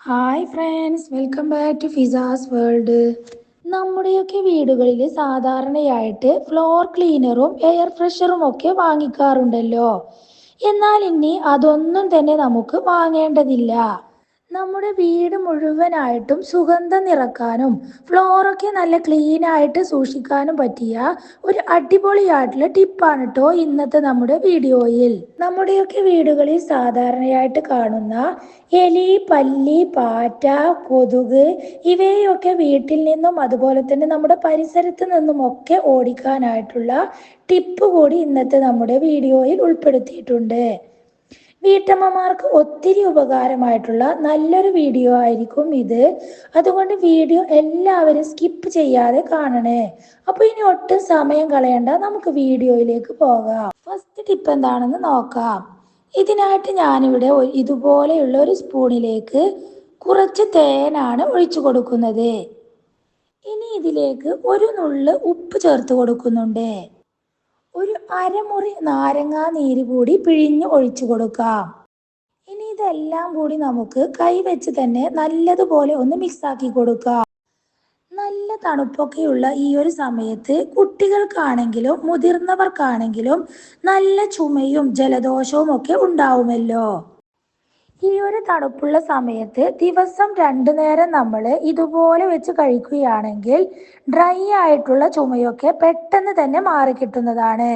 Hi friends welcome back to ഫിസാസ് world നമ്മുടെയൊക്കെ വീടുകളിൽ സാധാരണയായിട്ട് ഫ്ലോർ ക്ലീനറും എയർ ഫ്രഷറും ഒക്കെ വാങ്ങിക്കാറുണ്ടല്ലോ. എന്നാൽ ഇനി അതൊന്നും തന്നെ നമുക്ക് വാങ്ങേണ്ടതില്ല. നമ്മുടെ വീട് മുഴുവനായിട്ടും സുഗന്ധം നിറക്കാനും ഫ്ലോറൊക്കെ നല്ല ക്ലീൻ ആയിട്ട് സൂക്ഷിക്കാനും പറ്റിയ ഒരു അടിപൊളിയായിട്ടുള്ള ടിപ്പാണ് കേട്ടോ ഇന്നത്തെ നമ്മുടെ വീഡിയോയിൽ. നമ്മുടെയൊക്കെ വീടുകളിൽ സാധാരണയായിട്ട് കാണുന്ന എലി പല്ലി പാറ്റ കൊതുക് ഇവയൊക്കെ വീട്ടിൽ നിന്നും അതുപോലെ തന്നെ നമ്മുടെ പരിസരത്ത് നിന്നും ഒക്കെ ഓടിക്കാനായിട്ടുള്ള ടിപ്പ് കൂടി ഇന്നത്തെ നമ്മുടെ വീഡിയോയിൽ ഉൾപ്പെടുത്തിയിട്ടുണ്ട്. വീട്ടമ്മമാർക്ക് ഒത്തിരി ഉപകാരമായിട്ടുള്ള നല്ലൊരു വീഡിയോ ആയിരിക്കും ഇത്. അതുകൊണ്ട് വീഡിയോ എല്ലാവരും സ്കിപ്പ് ചെയ്യാതെ കാണണേ. അപ്പൊ ഇനി ഒട്ടും സമയം കളയണ്ട. നമുക്ക് വീഡിയോയിലേക്ക് പോകാം. ഫസ്റ്റ് ടിപ്പ് എന്താണെന്ന് നോക്കാം. ഇതിനായിട്ട് ഞാനിവിടെ ഇതുപോലെയുള്ള ഒരു സ്പൂണിലേക്ക് കുറച്ച് തേനാണ് ഒഴിച്ചു കൊടുക്കുന്നത്. ഇനി ഇതിലേക്ക് ഒരു നുള്ള് ഉപ്പ് ചേർത്ത് കൊടുക്കുന്നുണ്ട്. ഒരു അരമുറി നാരങ്ങാ നീര് കൂടി പിഴിഞ്ഞ് ഒഴിച്ചു കൊടുക്കാം. ഇനി ഇതെല്ലാം കൂടി നമുക്ക് കൈവച്ച് തന്നെ നല്ലതുപോലെ ഒന്ന് മിക്സ് ആക്കി കൊടുക്കാം. നല്ല തണുപ്പൊക്കെയുള്ള ഈ ഒരു സമയത്ത് കുട്ടികൾക്കാണെങ്കിലും മുതിർന്നവർക്കാണെങ്കിലും നല്ല ചുമയും ജലദോഷവും ഒക്കെ ഉണ്ടാവുമല്ലോ. ഈ ഒരു തണുപ്പുള്ള സമയത്ത് ദിവസം രണ്ടു നേരം നമ്മൾ ഇതുപോലെ വെച്ച് കഴിക്കുകയാണെങ്കിൽ ഡ്രൈ ആയിട്ടുള്ള ചുമയൊക്കെ പെട്ടെന്ന് തന്നെ മാറിക്കിട്ടുന്നതാണ്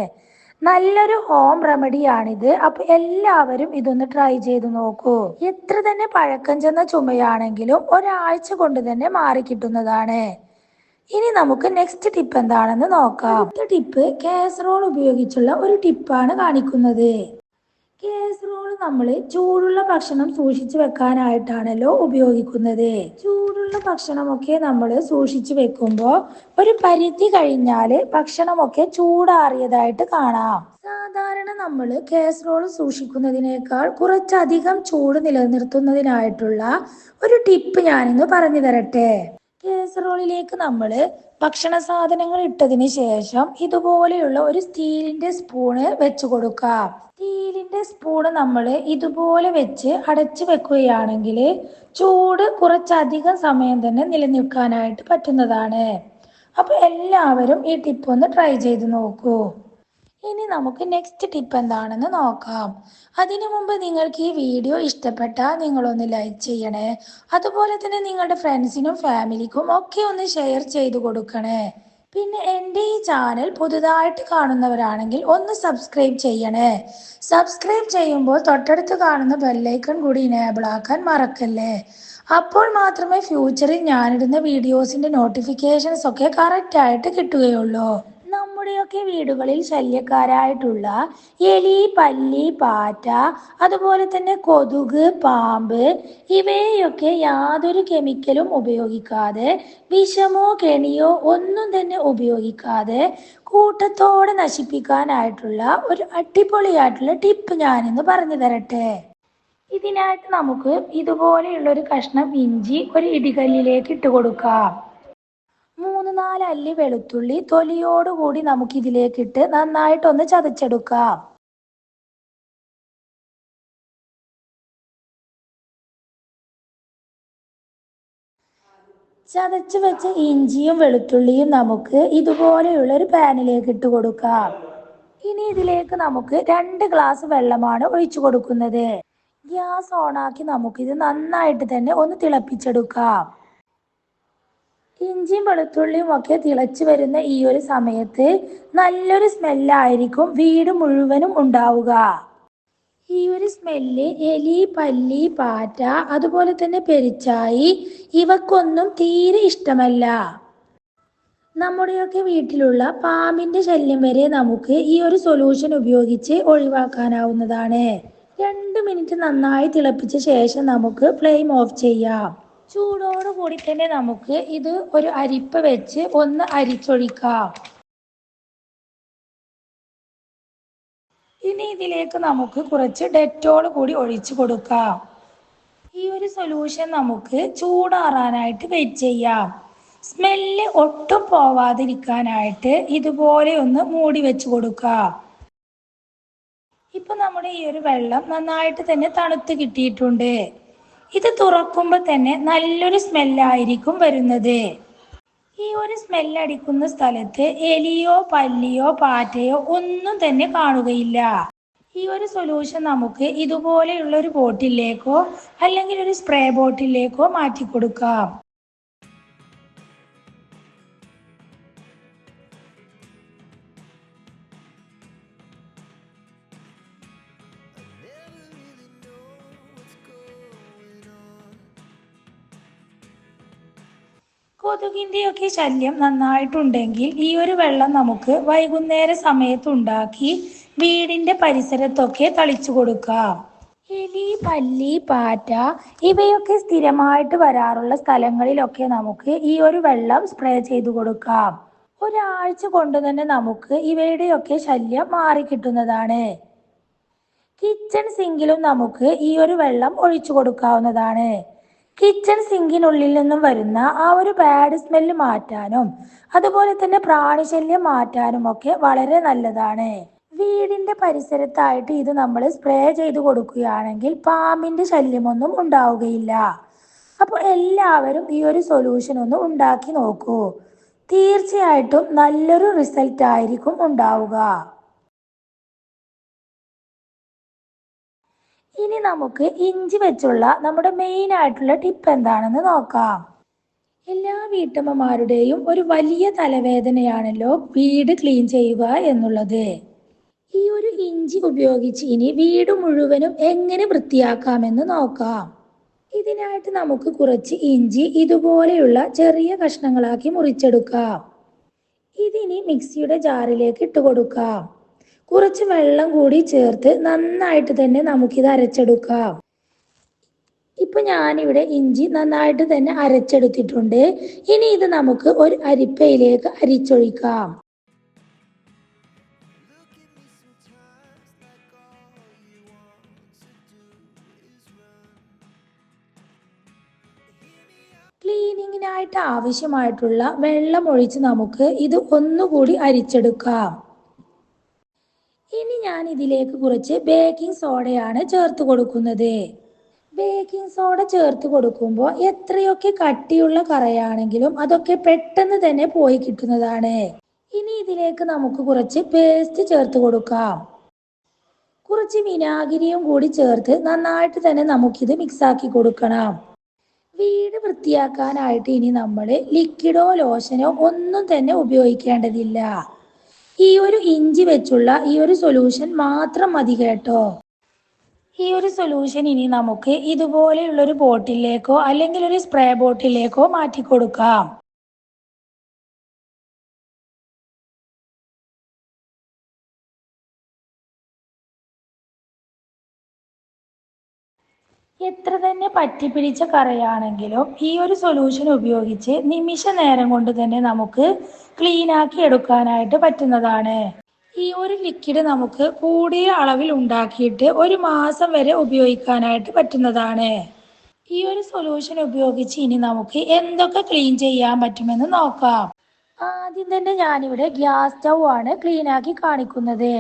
നല്ലൊരു ഹോം റെമഡിയാണിത് അപ്പൊ എല്ലാവരും ഇതൊന്ന് ട്രൈ ചെയ്ത് നോക്കൂ. എത്ര തന്നെ പഴക്കം ചെന്ന ചുമയാണെങ്കിലും ഒരാഴ്ച കൊണ്ട് തന്നെ മാറിക്കിട്ടുന്നതാണ് ഇനി നമുക്ക് നെക്സ്റ്റ് ടിപ്പ് എന്താണെന്ന് നോക്കാം. അടുത്ത ടിപ്പ് കാസറോൾ ഉപയോഗിച്ചുള്ള ഒരു ടിപ്പാണ് കാണിക്കുന്നത്. കാസറോൾ നമ്മൾ ചൂടുള്ള ഭക്ഷണം സൂക്ഷിച്ചു വെക്കാനായിട്ടാണല്ലോ ഉപയോഗിക്കുന്നത്. ചൂടുള്ള ഭക്ഷണമൊക്കെ നമ്മൾ സൂക്ഷിച്ചു വെക്കുമ്പോൾ ഒരു പരിധി കഴിഞ്ഞാൽ ഭക്ഷണമൊക്കെ ചൂടാറിയതായിട്ട് കാണാം. സാധാരണ നമ്മൾ കാസറോൾ സൂക്ഷിക്കുന്നതിനേക്കാൾ കുറച്ചധികം ചൂട് നിലനിർത്തുന്നതിനായിട്ടുള്ള ഒരു ടിപ്പ് ഞാനിന്ന് പറഞ്ഞു തരട്ടെ. കാസറോളിലേക്ക് നമ്മൾ ഭക്ഷണ സാധനങ്ങൾ ഇട്ടതിന് ശേഷം ഇതുപോലെയുള്ള ഒരു സ്റ്റീലിന്റെ സ്പൂണ് വെച്ച് കൊടുക്കാം സ്റ്റീലിന്റെ സ്പൂണ് നമ്മൾ ഇതുപോലെ വെച്ച് അടച്ചു വെക്കുകയാണെങ്കിൽ ചൂട് കുറച്ചധികം സമയം തന്നെ നിലനിൽക്കാനായിട്ട് പറ്റുന്നതാണ്. അപ്പൊ എല്ലാവരും ഈ ടിപ്പ് ഒന്ന് ട്രൈ ചെയ്ത് നോക്കൂ. ഇനി നമുക്ക് നെക്സ്റ്റ് ടിപ്പ് എന്താണെന്ന് നോക്കാം. അതിനു മുമ്പ് നിങ്ങൾക്ക് ഈ വീഡിയോ ഇഷ്ടപ്പെട്ടാൽ നിങ്ങളൊന്ന് ലൈക്ക് ചെയ്യണേ. അതുപോലെ തന്നെ നിങ്ങളുടെ ഫ്രണ്ട്സിനും ഫാമിലിക്കും ഒക്കെ ഒന്ന് ഷെയർ ചെയ്ത് കൊടുക്കണേ. പിന്നെ എന്റെ ഈ ചാനൽ പുതുതായിട്ട് കാണുന്നവരാണെങ്കിൽ ഒന്ന് സബ്സ്ക്രൈബ് ചെയ്യണേ. സബ്സ്ക്രൈബ് ചെയ്യുമ്പോൾ തൊട്ടടുത്ത് കാണുന്ന ബെല്ലൈക്കൺ കൂടി ഇനേബിൾ ആക്കാൻ മറക്കല്ലേ. അപ്പോൾ മാത്രമേ ഫ്യൂച്ചറിൽ ഞാനിടുന്ന വീഡിയോസിന്റെ നോട്ടിഫിക്കേഷൻസ് ഒക്കെ കറക്റ്റ് ആയിട്ട് കിട്ടുകയുള്ളൂ. നമ്മുടെയൊക്കെ വീടുകളിൽ ശല്യക്കാരായിട്ടുള്ള എലി പല്ലി പാറ്റ അതുപോലെ തന്നെ കൊതുക് പാമ്പ് ഇവയെയൊക്കെ യാതൊരു കെമിക്കലും ഉപയോഗിക്കാതെ വിഷമോ കെണിയോ ഒന്നും തന്നെ ഉപയോഗിക്കാതെ കൂട്ടത്തോടെ നശിപ്പിക്കാനായിട്ടുള്ള ഒരു അടിപൊളിയായിട്ടുള്ള ടിപ്പ് ഞാനിന്ന് പറഞ്ഞു തരട്ടെ. ഇതിനായിട്ട് നമുക്ക് ഇതുപോലെയുള്ള ഒരു കഷ്ണം ഇഞ്ചി ഒരു ഇടികല്ലിലേക്ക് ഇട്ട് കൊടുക്കാം. മൂന്ന് നാല് അല്ലി വെളുത്തുള്ളി തൊലിയോടുകൂടി നമുക്ക് ഇതിലേക്ക് ഇതിലേക്കിട്ട് നന്നായിട്ടൊന്ന് ചതച്ചെടുക്കാം. ചതച്ച് വെച്ച ഇഞ്ചിയും വെളുത്തുള്ളിയും നമുക്ക് ഇതുപോലെയുള്ള ഒരു പാനിലേക്ക് ഇട്ട് കൊടുക്കാം. ഇനി ഇതിലേക്ക് നമുക്ക് രണ്ട് ഗ്ലാസ് വെള്ളമാണ് ഒഴിച്ചു കൊടുക്കുന്നത്. ഗ്യാസ് ഓണാക്കി നമുക്കിത് നന്നായിട്ട് തന്നെ ഒന്ന് തിളപ്പിച്ചെടുക്കാം. ഇഞ്ചിയും വെളുത്തുള്ളിയും ഒക്കെ തിളച്ചു വരുന്ന ഈ ഒരു സമയത്ത് നല്ലൊരു സ്മെല്ലായിരിക്കും വീട് മുഴുവനും ഉണ്ടാവുക. ഈ ഒരു സ്മെല്ല് എലി പല്ലി പാറ്റ അതുപോലെ തന്നെ പെരിച്ചായി ഇവക്കൊന്നും തീരെ ഇഷ്ടമല്ല. നമ്മുടെയൊക്കെ വീട്ടിലുള്ള പാമ്പിന്റെ ശല്യം വരെ നമുക്ക് ഈ ഒരു സൊല്യൂഷൻ ഉപയോഗിച്ച് ഒഴിവാക്കാനാവുന്നതാണ്. രണ്ട് മിനിറ്റ് നന്നായി തിളപ്പിച്ച ശേഷം നമുക്ക് ഫ്ലെയിം ഓഫ് ചെയ്യാം. ചൂടോട് കൂടി തന്നെ നമുക്ക് ഇത് ഒരു അരിപ്പ വെച്ച് ഒന്ന് അരിച്ചൊഴിക്കാം. ഇനി ഇതിലേക്ക് നമുക്ക് കുറച്ച് ഡെറ്റോൾ കൂടി ഒഴിച്ചു കൊടുക്കാം. ഈ ഒരു സൊല്യൂഷൻ നമുക്ക് ചൂടാറാനായിട്ട് വെയിറ്റ് ചെയ്യാം. സ്മെല്ല് ഒട്ടും പോവാതിരിക്കാനായിട്ട് ഇതുപോലെ ഒന്ന് മൂടി വെച്ച് കൊടുക്കാം. ഇപ്പൊ നമ്മുടെ ഈ ഒരു വെള്ളം നന്നായിട്ട് തന്നെ തണുത്ത് കിട്ടിയിട്ടുണ്ട്. ഇത് തുറക്കുമ്പോൾ തന്നെ നല്ലൊരു സ്മെല്ലായിരിക്കും വരുന്നത്. ഈ ഒരു സ്മെല്ലടിക്കുന്ന സ്ഥലത്ത് എലിയോ പല്ലിയോ പാറ്റയോ ഒന്നും തന്നെ കാണുകയില്ല. ഈ ഒരു സൊല്യൂഷൻ നമുക്ക് ഇതുപോലെയുള്ള ഒരു ബോട്ടിലേക്കോ അല്ലെങ്കിൽ ഒരു സ്പ്രേ ബോട്ടിലേക്കോ മാറ്റി കൊടുക്കാം കൊതുകിന്റെയൊക്കെ ശല്യം നന്നായിട്ടുണ്ടെങ്കിൽ ഈ ഒരു വെള്ളം നമുക്ക് വൈകുന്നേര സമയത്ത് ഉണ്ടാക്കി വീടിന്റെ പരിസരത്തൊക്കെ തളിച്ചു കൊടുക്കാം. എലി പല്ലി പാറ്റ ഇവയൊക്കെ സ്ഥിരമായിട്ട് വരാറുള്ള സ്ഥലങ്ങളിലൊക്കെ നമുക്ക് ഈ ഒരു വെള്ളം സ്പ്രേ ചെയ്തു കൊടുക്കാം. ഒരാഴ്ച കൊണ്ട് തന്നെ നമുക്ക് ഇവയുടെയൊക്കെ ശല്യം മാറിക്കിട്ടുന്നതാണ് കിച്ചൺ സിങ്കിലും നമുക്ക് ഈ ഒരു വെള്ളം ഒഴിച്ചു കൊടുക്കാവുന്നതാണ്. കിച്ചൺ സിങ്കിനുള്ളിൽ നിന്നും വരുന്ന ആ ഒരു ബാഡ് സ്മെല്ല് മാറ്റാനും അതുപോലെ തന്നെ പ്രാണിശല്യം മാറ്റാനും ഒക്കെ വളരെ നല്ലതാണ്. വീടിന്റെ പരിസരത്തായിട്ട് ഇത് നമ്മൾ സ്പ്രേ ചെയ്ത് കൊടുക്കുകയാണെങ്കിൽ പാമ്പിന്റെ ശല്യമൊന്നും ഉണ്ടാവുകയില്ല. അപ്പോൾ എല്ലാവരും ഈ ഒരു സൊല്യൂഷൻ ഒന്ന് ഉണ്ടാക്കി നോക്കൂ. തീർച്ചയായിട്ടും നല്ലൊരു റിസൾട്ട് ആയിരിക്കും ഉണ്ടാവുക. ഇനി നമുക്ക് ഇഞ്ചി വെച്ചുള്ള നമ്മുടെ മെയിൻ ആയിട്ടുള്ള ടിപ്പ് എന്താണെന്ന് നോക്കാം. എല്ലാ വീട്ടമ്മമാരുടെയും ഒരു വലിയ തലവേദനയാണല്ലോ വീട് ക്ലീൻ ചെയ്യുക എന്നുള്ളത്. ഈ ഒരു ഇഞ്ചി ഉപയോഗിച്ച് ഇനി വീട് മുഴുവനും എങ്ങനെ വൃത്തിയാക്കാമെന്ന് നോക്കാം. ഇതിനായിട്ട് നമുക്ക് കുറച്ച് ഇഞ്ചി ഇതുപോലെയുള്ള ചെറിയ കഷ്ണങ്ങളാക്കി മുറിച്ചെടുക്കാം. ഇതിനി മിക്സിയുടെ ജാറിലേക്ക് ഇട്ട് കൊടുക്കാം കുറച്ച് വെള്ളം കൂടി ചേർത്ത് നന്നായിട്ട് തന്നെ നമുക്കിത് അരച്ചെടുക്കാം. ഇപ്പൊ ഞാനിവിടെ ഇഞ്ചി നന്നായിട്ട് തന്നെ അരച്ചെടുത്തിട്ടുണ്ട്. ഇനി ഇത് നമുക്ക് ഒരു അരിപ്പയിലേക്ക് അരിച്ചൊഴിക്കാം. ക്ലീനിങ്ങിനായിട്ട് ആവശ്യമായിട്ടുള്ള വെള്ളം ഒഴിച്ച് നമുക്ക് ഇത് ഒന്നുകൂടി അരിച്ചെടുക്കാം. ഇതിലേക്ക് കുറച്ച് ബേക്കിംഗ് സോഡയാണ് ചേർത്ത് കൊടുക്കുന്നത്. ബേക്കിംഗ് സോഡ ചേർത്ത് കൊടുക്കുമ്പോൾ എത്രയൊക്കെ കട്ടിയുള്ള കറയാണെങ്കിലും അതൊക്കെ പെട്ടെന്ന് തന്നെ പോയി കിട്ടുന്നതാണ്. ഇനി ഇതിലേക്ക് നമുക്ക് കുറച്ച് പേസ്റ്റ് ചേർത്ത് കൊടുക്കാം. കുറച്ച് വിനാഗിരിയും കൂടി ചേർത്ത് നന്നായിട്ട് തന്നെ നമുക്കിത് മിക്സാക്കി കൊടുക്കണം. വീട് വൃത്തിയാക്കാനായിട്ട് ഇനി നമ്മൾ ലിക്വിഡോ ലോഷനോ ഒന്നും തന്നെ ഉപയോഗിക്കേണ്ടതില്ല. ഈ ഒരു ഇഞ്ചി വെച്ചുള്ള ഈ ഒരു സൊല്യൂഷൻ മാത്രം മതി കേട്ടോ. ഈ ഒരു സൊല്യൂഷൻ ഇനി നമുക്ക് ഇതുപോലെയുള്ള ഒരു ബോട്ടിലേക്കോ അല്ലെങ്കിൽ ഒരു സ്പ്രേ ബോട്ടിലേക്കോ മാറ്റി കൊടുക്കാം എത്ര തന്നെ പറ്റിപ്പിടിച്ച കറയാണെങ്കിലും ഈ ഒരു സൊല്യൂഷൻ ഉപയോഗിച്ച് നിമിഷ നേരം കൊണ്ട് തന്നെ നമുക്ക് ക്ലീൻ ആക്കി എടുക്കാനായിട്ട് പറ്റുന്നതാണ്. ഈ ഒരു ലിക്വിഡ് നമുക്ക് കൂടിയ അളവിൽ ഉണ്ടാക്കിയിട്ട് ഒരു മാസം വരെ ഉപയോഗിക്കാനായിട്ട് പറ്റുന്നതാണ്. ഈ ഒരു സൊല്യൂഷൻ ഉപയോഗിച്ച് ഇനി നമുക്ക് എന്തൊക്കെ ക്ലീൻ ചെയ്യാൻ പറ്റുമെന്ന് നോക്കാം. ആദ്യം തന്നെ ഞാനിവിടെ ഗ്യാസ് സ്റ്റൗ ആണ് ക്ലീൻ ആക്കി കാണിക്കുന്നത്.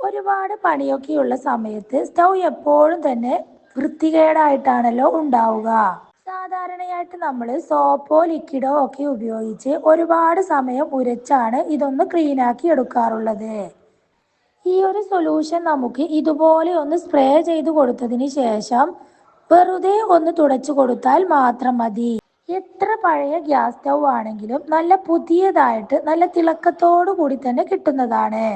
ഒരുപാട് പണിയൊക്കെയുള്ള സമയത്ത് സ്റ്റൗ എപ്പോഴും തന്നെ വൃത്തികേടായിട്ടാണല്ലോ ഉണ്ടാവുക. സാധാരണയായിട്ട് നമ്മൾ സോപ്പോ ലിക്വിഡോ ഒക്കെ ഉപയോഗിച്ച് ഒരുപാട് സമയം ഉരച്ചാണ് ഇതൊന്ന് ക്ലീനാക്കി എടുക്കാറുള്ളത്. ഈ ഒരു സൊല്യൂഷൻ നമുക്ക് ഇതുപോലെ ഒന്ന് സ്പ്രേ ചെയ്ത് കൊടുത്തതിന് ശേഷം വെറുതെ ഒന്ന് തുടച്ചു കൊടുത്താൽ മാത്രം മതി. എത്ര പഴയ ഗ്യാസ് സ്റ്റൗ ആണെങ്കിലും നല്ല പുതിയതായിട്ട് നല്ല തിളക്കത്തോടു കൂടി തന്നെ കിട്ടുന്നതാണ്.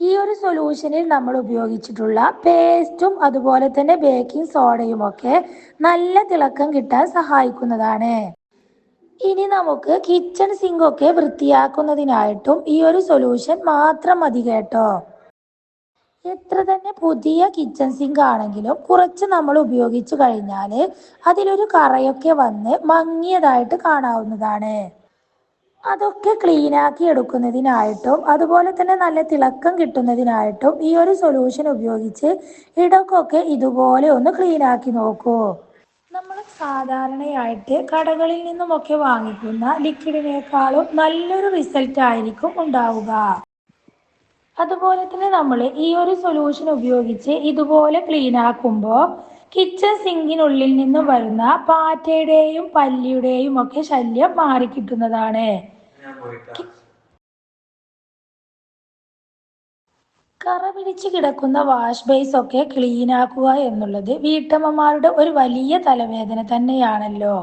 ഈ ഒരു സൊല്യൂഷനിൽ നമ്മൾ ഉപയോഗിച്ചിട്ടുള്ള പേസ്റ്റും അതുപോലെ തന്നെ ബേക്കിംഗ് സോഡയും ഒക്കെ നല്ല തിളക്കം കിട്ടാൻ സഹായിക്കുന്നതാണ്. ഇനി നമുക്ക് കിച്ചൺ സിങ്ക് ഒക്കെ വൃത്തിയാക്കുന്നതിനായിട്ടും ഈ ഒരു സൊല്യൂഷൻ മാത്രം മതി കേട്ടോ. എത്ര തന്നെ പുതിയ കിച്ചൺ സിങ്ക് ആണെങ്കിലും കുറച്ച് നമ്മൾ ഉപയോഗിച്ചു കഴിഞ്ഞാൽ അതിലൊരു കറയൊക്കെ വന്ന് മങ്ങിയതായിട്ട് കാണാവുന്നതാണ്. അതൊക്കെ ക്ലീനാക്കി എടുക്കുന്നതിനായിട്ടും അതുപോലെ തന്നെ നല്ല തിളക്കം കിട്ടുന്നതിനായിട്ടും ഈ ഒരു സൊല്യൂഷൻ ഉപയോഗിച്ച് ഇടക്കൊക്കെ ഇതുപോലെ ഒന്ന് ക്ലീനാക്കി നോക്കൂ. നമ്മൾ സാധാരണയായിട്ട് കടകളിൽ നിന്നുമൊക്കെ വാങ്ങിക്കുന്ന ലിക്വിഡിനേക്കാളും നല്ലൊരു റിസൾട്ട് ആയിരിക്കും ഉണ്ടാവുക. അതുപോലെ തന്നെ നമ്മൾ ഈ ഒരു സൊല്യൂഷൻ ഉപയോഗിച്ച് ഇതുപോലെ ക്ലീൻ ആക്കുമ്പോൾ കിച്ചൺ സിങ്കിനുള്ളിൽ നിന്ന് വരുന്ന പാറ്റയുടെയും പല്ലിയുടെയും ഒക്കെ ശല്യം മാറിക്കിട്ടുന്നതാണ്. കറ പിടിച്ച് കിടക്കുന്ന വാഷ് ബേസ് ഒക്കെ ക്ലീൻ ആക്കുക എന്നുള്ളത് വീട്ടമ്മമാരുടെ ഒരു വലിയ തലവേദന തന്നെയാണല്ലോ.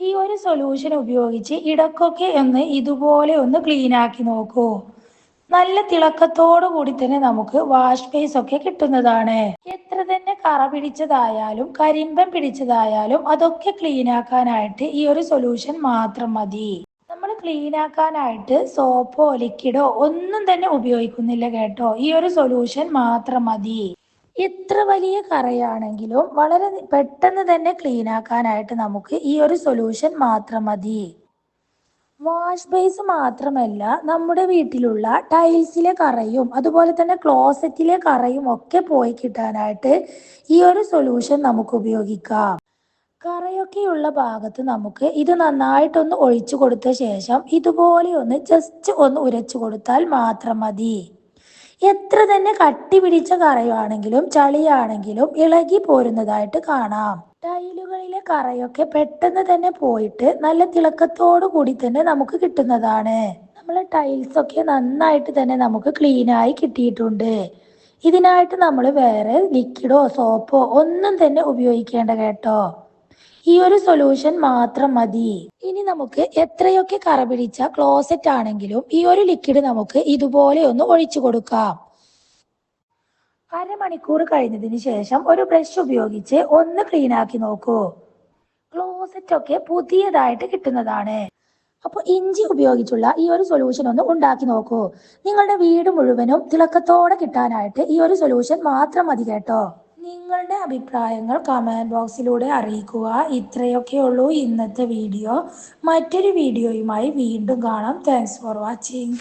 ഈ ഒരു സൊല്യൂഷൻ ഉപയോഗിച്ച് ഇടക്കൊക്കെ ഒന്ന് ഇതുപോലെ ഒന്ന് ക്ലീൻ ആക്കി നോക്കൂ. നല്ല തിളക്കത്തോടു കൂടി തന്നെ നമുക്ക് വാഷ് ബേസ് ഒക്കെ കിട്ടുന്നതാണ്. എത്ര തന്നെ കറ പിടിച്ചതായാലും കരിമ്പൻ പിടിച്ചതായാലും അതൊക്കെ ക്ലീൻ ആക്കാനായിട്ട് ഈ ഒരു സൊല്യൂഷൻ മാത്രം മതി. നമ്മൾ ക്ലീൻ ആക്കാനായിട്ട് സോപ്പോ ലിക്വിഡോ ഒന്നും തന്നെ ഉപയോഗിക്കുന്നില്ല കേട്ടോ. ഈ ഒരു സൊല്യൂഷൻ മാത്രം മതി. എത്ര വലിയ കറയാണെങ്കിലും വളരെ പെട്ടെന്ന് തന്നെ ക്ലീൻ ആക്കാനായിട്ട് നമുക്ക് ഈ ഒരു സൊല്യൂഷൻ മാത്രം മതി. വാഷ് ബേസ് മാത്രമല്ല നമ്മുടെ വീട്ടിലുള്ള ടൈൽസിലെ കറയും അതുപോലെ തന്നെ ക്ലോസറ്റിലെ കറയും ഒക്കെ പോയി കിട്ടാനായിട്ട് ഈ ഒരു സൊല്യൂഷൻ നമുക്ക് ഉപയോഗിക്കാം. കറയൊക്കെയുള്ള ഭാഗത്ത് നമുക്ക് ഇത് നന്നായിട്ടൊന്ന് ഒഴിച്ചു കൊടുത്ത ശേഷം ഇതുപോലെ ഒന്ന് ജസ്റ്റ് ഒന്ന് ഉരച്ചു കൊടുത്താൽ മാത്രം മതി. എത്ര തന്നെ കട്ടി പിടിച്ച കറയാണെങ്കിലും ചളിയാണെങ്കിലും ഇളകി പോരുന്നതായിട്ട് കാണാം. ടൈലുകളിലെ കറയൊക്കെ പെട്ടെന്ന് തന്നെ പോയിട്ട് നല്ല തിളക്കത്തോടു കൂടി തന്നെ നമുക്ക് കിട്ടുന്നതാണ്. നമ്മളെ ടൈൽസ് ഒക്കെ നന്നായിട്ട് തന്നെ നമുക്ക് ക്ലീൻ ആയി കിട്ടിയിട്ടുണ്ട്. ഇതിനായിട്ട് നമ്മൾ വേറെ ലിക്വിഡോ സോപ്പോ ഒന്നും തന്നെ ഉപയോഗിക്കേണ്ട കേട്ടോ. ഈ ഒരു സൊല്യൂഷൻ മാത്രം മതി. ഇനി നമുക്ക് എത്രയൊക്കെ കറ പിടിച്ച ക്ലോസറ്റ് ആണെങ്കിലും ഈ ഒരു ലിക്വിഡ് നമുക്ക് ഇതുപോലെ ഒന്ന് ഒഴിച്ചു കൊടുക്കാം. അരമണിക്കൂർ കഴിഞ്ഞതിന് ശേഷം ഒരു ബ്രഷ് ഉപയോഗിച്ച് ഒന്ന് ക്ലീൻ ആക്കി നോക്കൂ. ക്ലോസറ്റ് ഒക്കെ പുതിയതായിട്ട് കിട്ടുന്നതാണ്. അപ്പോൾ ഇഞ്ചി ഉപയോഗിച്ചുള്ള ഈ ഒരു സൊല്യൂഷൻ ഒന്ന് ഉണ്ടാക്കി നോക്കൂ. നിങ്ങളുടെ വീട് മുഴുവനും തിളക്കത്തോടെ കിട്ടാനായിട്ട് ഈ ഒരു സൊല്യൂഷൻ മാത്രം മതി കേട്ടോ. നിങ്ങളുടെ അഭിപ്രായങ്ങൾ കമന്റ് ബോക്സിലൂടെ അറിയിക്കുക. ഇത്രയൊക്കെ ഉള്ളൂ ഇന്നത്തെ വീഡിയോ മറ്റൊരു വീഡിയോയുമായി വീണ്ടും കാണാം. Thanks for watching